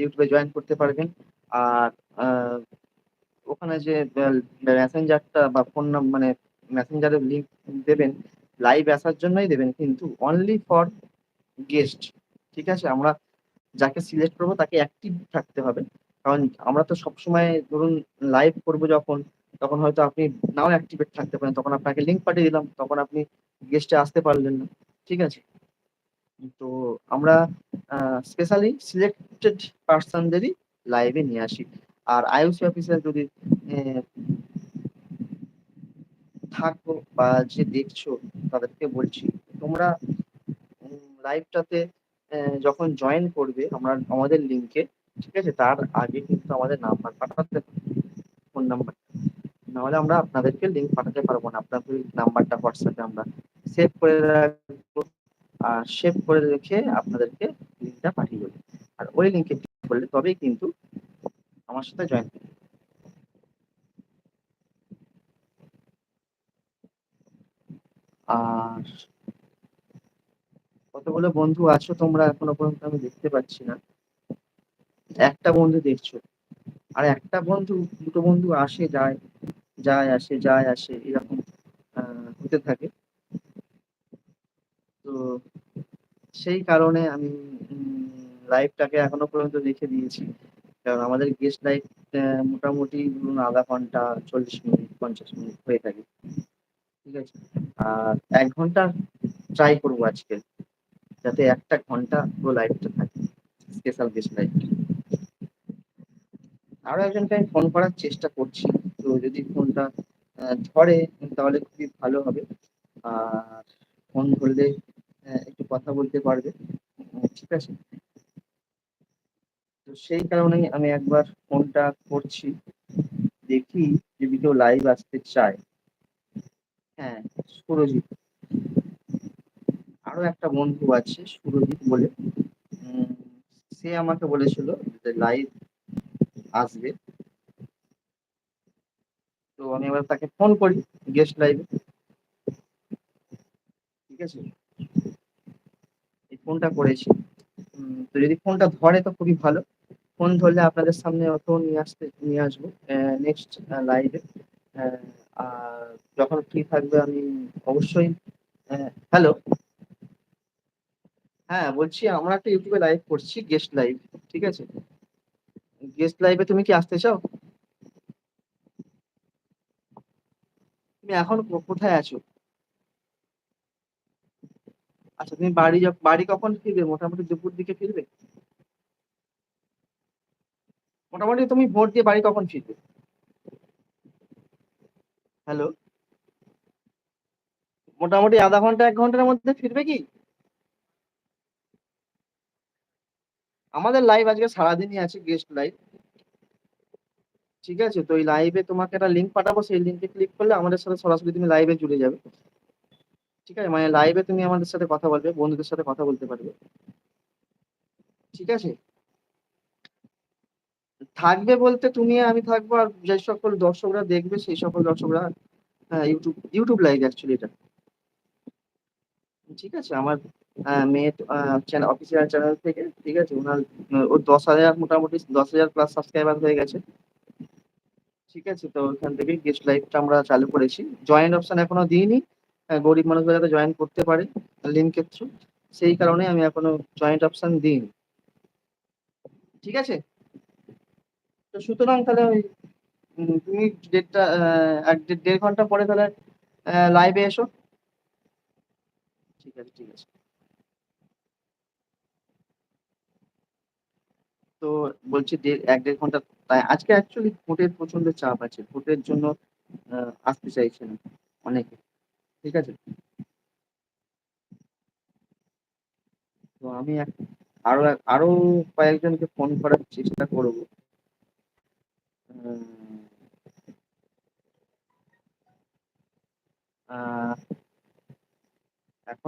ইউটিউবে জয়েন করতে পারবেন। আর ওখানে যে মেসেঞ্জারটা বা ফোন মানে মেসেঞ্জারের লিঙ্ক দেবেন লাইভ আসার জন্যই দেবেন, কিন্তু অনলি ফর গেস্ট ঠিক আছে? আমরা যাকে সিলেক্ট করব তাকে অ্যাক্টিভ থাকতে হবে। কারণ আমরা তো সবসময় ধরুন লাইভ করব যখন, তখন হয়তো আপনি নাও অ্যাক্টিভেট থাকতে পারেন। তখন আপনাকে লিঙ্ক পাঠিয়ে দিলাম, তখন আপনি গেস্টে আসতে পারলেন না, ঠিক আছে? তো আমরা স্পেশালি সিলেক্টেড পার্সনদেরই লাইভে নিয়ে আসি। আর আইওসি অফিসার যদি থাকো বা যে দেখছ, তাদেরকে বলছি, তোমরা লাইভটাতে যখন জয়েন করবে, আমরা আমাদের লিঙ্কে ঠিক আছে? তার আগে কিন্তু আমাদের নাম্বার পাঠাতে ফোন নাম্বার নাহলে আমরা আপনাদেরকে লিঙ্ক পাঠাতে পারব না। আপনাদের নাম্বারটা হোয়াটসঅ্যাপে আমরা সেভ করে রাখব। আর সেভ করে রেখে আপনাদেরকে লিঙ্কটা পাঠিয়ে দেবো। ওই লিঙ্কে ক্লিক করলে তবেই কিন্তু আমার সাথে জয়েন করবে আর কতগুলো বন্ধু আছো তোমরা এখনও পর্যন্ত আমি দেখতে পাচ্ছি না। একটা বন্ধু দেখছ। আর একটা বন্ধু, দুটো বন্ধু আসে, যায় যায়, আসে যায়, আসে, এরকম হতে থাকে। তো সেই কারণে আমি লাইভটাকে এখনও পর্যন্ত রেখে দিয়েছি। কারণ আমাদের গেস্ট লাইভ মোটামুটি ধরুন আধা ঘণ্টা, চল্লিশ মিনিট, পঞ্চাশ মিনিট হয়ে থাকে। ঠিক আছে? আর এক ঘণ্টা ট্রাই করব আজকে, যাতে একটা ঘণ্টা পুরো লাইভটা থাকে স্পেশাল গেস্ট লাইভ আরও একজনকে আমি ফোন করার চেষ্টা করছি, তো যদি ফোনটা ধরে, তাহলে খুবই ভালো হবে। আর ফোন ধরলে একটু কথা বলতে পারবে। ঠিক আছে? তো সেই কারণেই আমি একবার ফোনটা করছি। দেখি যদি কেউ লাইভ আসতে চায়। হ্যাঁ সুরজিৎ। আরও একটা বন্ধু আছে, সুরজিৎ বলে। সে আমাকে বলেছিল যে লাইভ আসবে। তো আমি এবার তাকে ফোন করি গেস্ট লাইভে ঠিক আছে? এই ফোনটা করেছি। তো যদি ফোনটা ধরে তো খুবই ভালো। ফোন ধরলে আপনাদের সামনে অত নিয়ে আসতে নিয়ে আসব নেক্সট লাইভে আর যখন ফ্রি থাকবে আমি অবশ্যই হ্যালো হ্যাঁ বলছি আমরা একটা ইউটিউবে লাইভ করছি গেস্ট লাইভ ঠিক আছে? গেস্ট লাইভে তুমি কি আসতে চাও? তুমি এখন কোথায় আছো? আচ্ছা তুমি বাড়ি বাড়ি কখন ফিরবে? মোটামুটি দুপুর দিকে ফিরবে? মোটামুটি তুমি ভোট দিয়ে বাড়ি কখন ফিরবে? হ্যালো মোটামুটি আধা ঘণ্টা এক ঘণ্টার মধ্যে ফিরবে কি? আমাদের লাইভ আজকে সারাদিনই আছে গেস্ট লাইভ ঠিক আছে? তো এই লাইভে তোমাকে একটা লিঙ্ক পাঠাবো সেই লিঙ্কে ক্লিক করলে আমাদের সাথে সরাসরি তুমি লাইভে জুড়ে যাবে। ঠিক আছে? মানে লাইভে তুমি আমাদের সাথে কথা বলবে বন্ধুদের সাথে কথা বলতে পারবে। ঠিক আছে? থাকবে বলতে তুমি, আমি থাকব আর যে সকল দর্শকরা দেখবে, সেই সকল দর্শকরা ইউটিউব ইউটিউব লাইভ অ্যাকচুয়ালি এটা। ঠিক আছে, আমার মেয়ে চ্যানেল অফিসিয়াল চ্যানেল থেকে, ঠিক আছে, ওনার ও দশ হাজার, মোটামুটি দশ হাজার প্লাস সাবস্ক্রাইবার হয়ে গেছে। ঠিক আছে, তো ওখান থেকে গেস্ট লাইভটা আমরা চালু করেছি। জয়েন্ট অপশন এখনও দিইনি গরিব মানুষরা যাতে জয়েন করতে পারে, লিঙ্কের থ্রু সেই কারণে আমি এখনও জয়েন্ট অপশন দিইনি। ঠিক আছে? তো সুতরাং তাহলে ওই তুমি দেড়টা এক দেড় ঘণ্টা পরে তাহলে লাইভে এসো। ঠিক আছে ঠিক আছে। তো বলছি এক দেড় ঘণ্টা, তাই আজকে অ্যাকচুয়ালি ভোটের প্রচণ্ড চাপ আছে। ভোটের জন্য আসতে চাইছে না অনেকে। ঠিক আছে? তো আমি আরও আরও কয়েকজনকে ফোন করার চেষ্টা করব।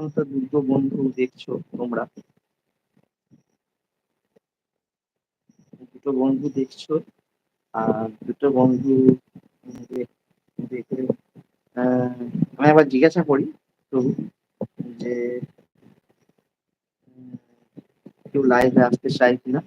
এখন তো দুটো বন্ধু দেখছ তোমরা? দুটো বন্ধু দেখছ, আর দুটো বন্ধু দেখে আমি আবার জিজ্ঞাসা করি প্রভু যে কেউ লাইভে আসতে চাই কিনা?